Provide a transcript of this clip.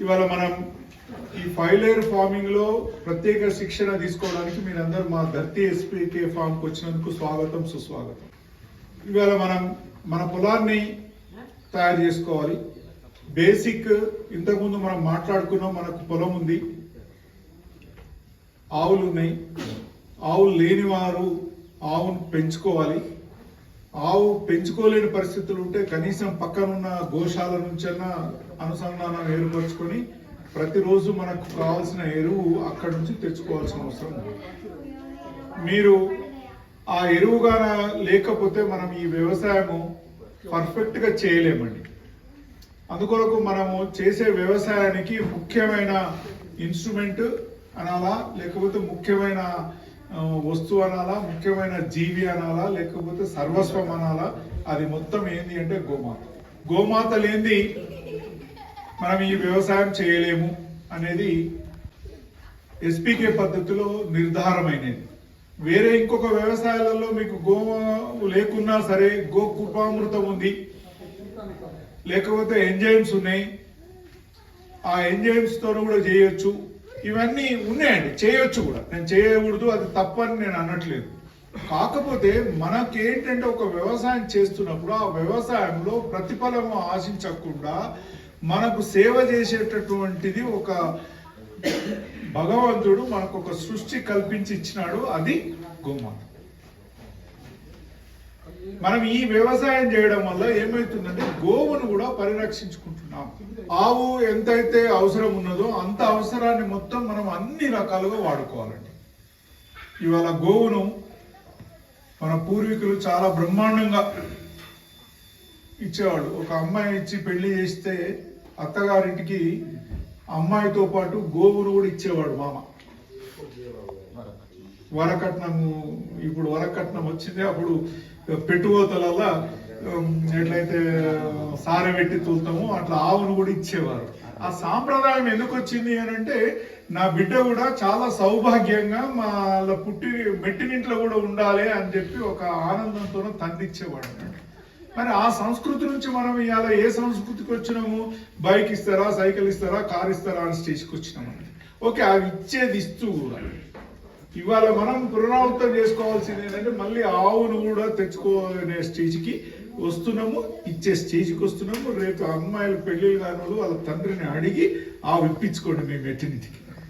ఇవాళ మనం ఈ ఫైవ్ లేయర్ ఫార్మింగ్లో ప్రత్యేక శిక్షణ తీసుకోవడానికి మీరందరూ మా ధర్తి ఎస్పీకే ఫామ్కు వచ్చినందుకు స్వాగతం సుస్వాగతం. ఇవాళ మనం మన పొలాన్ని తయారు చేసుకోవాలి. బేసిక్ ఇంతకుముందు మనం మాట్లాడుకున్నాం మనకు పొలం ఉంది. ఆవులు ఉన్నాయి. ఆవులు లేని వారు ఆవును పెంచుకోవాలి. ఆవు పెంచుకోలేని పరిస్థితులు ఉంటే కనీసం పక్కనున్న గోశాల నుంచైనా అనుసంధానం ఏర్పరచుకొని ప్రతిరోజు మనకు కావాల్సిన ఎరువు అక్కడి నుంచి తెచ్చుకోవాల్సిన అవసరం మీరు ఆ ఎరువుగా లేకపోతే మనం ఈ వ్యవసాయము పర్ఫెక్ట్గా చేయలేమండి. అందుకొరకు మనము చేసే వ్యవసాయానికి ముఖ్యమైన ఇన్స్ట్రుమెంట్ అనాలా లేకపోతే ముఖ్యమైన వస్తువు అనాలా ముఖ్యమైన జీవి అనాలా లేకపోతే సర్వస్వం అనాలా అది మొత్తం ఏంది అంటే గోమాత. గోమాత లేనిది మనం ఈ వ్యవసాయం చేయలేము అనేది ఎస్పీకే పద్ధతిలో నిర్ధారమైనది. వేరే ఇంకొక వ్యవసాయాలలో మీకు గో లేకున్నా సరే గో కుపామృతం ఉంది. లేకపోతే ఎంజైమ్స్ ఉన్నాయి. ఆ ఎంజైమ్స్తో కూడా చేయొచ్చు. ఇవన్నీ ఉన్నాయండి. చేయొచ్చు కూడా. నేను చేయకూడదు అది తప్పని నేను అనట్లేదు. కాకపోతే మనకేంటంటే ఒక వ్యవసాయం చేస్తున్నప్పుడు ఆ వ్యవసాయంలో ప్రతిఫలము ఆశించకుండా మనకు సేవ చేసేటటువంటిది ఒక భగవంతుడు మనకు ఒక సృష్టి కల్పించి ఇచ్చినాడు అది గోమాత మనం ఈ వ్యవసాయం చేయడం వల్ల ఏమవుతుందంటే గోవును కూడా పరిరక్షించుకుంటున్నాం. ఆవు ఎంతైతే అవసరం ఉన్నదో అంత అవసరాన్ని మొత్తం మనం అన్ని రకాలుగా వాడుకోవాలండి. ఇవాళ గోవును మన పూర్వీకులు చాలా బ్రహ్మాండంగా ఇచ్చేవాడు ఒక అమ్మాయి ఇచ్చి పెళ్ళి చేస్తే అత్తగారింటికి అమ్మాయితో పాటు గోవును కూడా ఇచ్చేవాడు మామ. వరకట్నము ఇప్పుడు వరకట్నం వచ్చింది అప్పుడు పెట్టుకోతలల్లా ఎట్లయితే సారె పెట్టి తూలుతామో అట్లా ఆవును కూడా ఇచ్చేవారు. ఆ సాంప్రదాయం ఎందుకు వచ్చింది అని అంటే నా బిడ్డ కూడా చాలా సౌభాగ్యంగా మా వాళ్ళ పుట్టి మెట్టినింట్లో కూడా ఉండాలి అని చెప్పి ఒక ఆనందంతో తండ్రి ఇచ్చేవాడు మరి ఆ సంస్కృతి నుంచి మనం ఇవాళ ఏ సంస్కృతికి వచ్చినాము? బైక్ ఇస్తారా సైకిల్ ఇస్తారా కార్ ఇస్తారా అని స్టేజ్కి వచ్చినాము ఓకే అవి ఇచ్చేది ఇస్తూ కూడా. ఇవాళ మనం పునరావృతం చేసుకోవాల్సింది ఏంటంటే మళ్ళీ ఆవును కూడా తెచ్చుకోనే స్టేజ్కి వస్తున్నాము ఇచ్చే స్టేజ్కి వస్తున్నాము. రేపు అమ్మాయిల పెళ్ళిళ్ళు కాని వాళ్ళ తండ్రిని అడిగి ఆవు ఇప్పించుకోండి మేము ఎట్టినిటికి